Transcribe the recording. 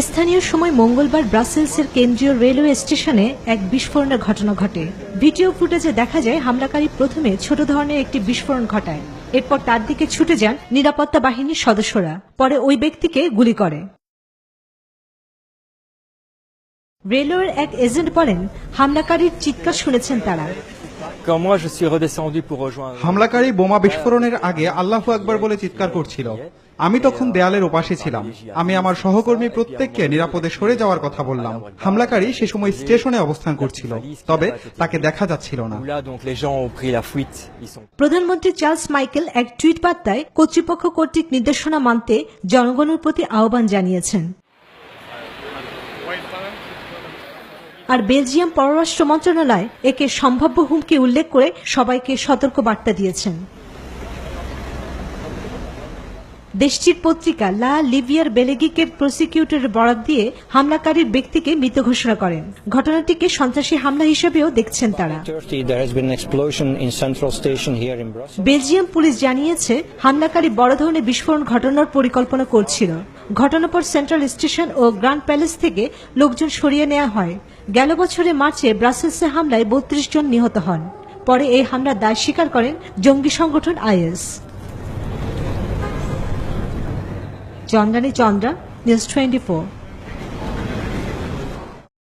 স্থানীয় সময় মঙ্গলবার ব্রাসেলসের কেন্দ্রীয় রেলওয়ে স্টেশনে এক বিস্ফোরণের ঘটনা ঘটে। ভিডিও ফুটেজে দেখা যায়, হামলাকারী প্রথমে ছোট ধরনের একটি বিস্ফোরণ ঘটায়। এরপর তার দিকে ছুটে যান নিরাপত্তা বাহিনীর সদস্যরা। পরে ওই ব্যক্তিকে গুলি করে। রেলওয়ের এক এজেন্ট বলেন, হামলাকারীর চিৎকার শুনেছেন তারা। হামলাকারী বোমা বিস্ফোরণের আগে আল্লাহ আকবার বলে চিৎকার করছিল। আমি তখন দেয়ালের ওপাশে ছিলাম। আমি আমার সহকর্মী প্রত্যেককে নিরাপদে সরে যাওয়ার কথা বললাম। হামলাকারী সে সময় স্টেশনে অবস্থান করছিল তবে তাকে দেখা যাচ্ছিল না। প্রধানমন্ত্রী চার্লস মাইকেল এক টুইট বার্তায় কর্তৃপক্ষ কর্তৃক নির্দেশনা মানতে জনগণের প্রতি আহ্বান জানিয়েছেন। আর বেলজিয়াম পররাষ্ট্র মন্ত্রণালয় একে সম্ভাব্য হুমকি উল্লেখ করে সবাইকে সতর্ক বার্তা দিয়েছেন। দেশটির পত্রিকা লা লিভিয়ার বেলেগিকে প্রসিকিউটরের বরাত দিয়ে হামলাকারীর ব্যক্তিকে মৃত ঘোষণা করেন। ঘটনাটিকে সন্ত্রাসী হামলা হিসেবেও দেখছেন তারা। 30, there has been an explosion in Central Station here in Brussels. Belgium police জানিয়েছে হামলাকারী বড় ধরনের বিস্ফোরণ ঘটানোর পরিকল্পনা করছিল। ঘটনার পর সেন্ট্রাল স্টেশন ও গ্র্যান্ড প্যালেস থেকে লোকজন সরিয়ে নেওয়া হয়। গেল বছরে মার্চে ব্রাসেলসে হামলায় বত্রিশ জন নিহত হন। পরে এই হামলার দায় স্বীকার করেন জঙ্গি সংগঠন IS. Chandrani Chandra news twenty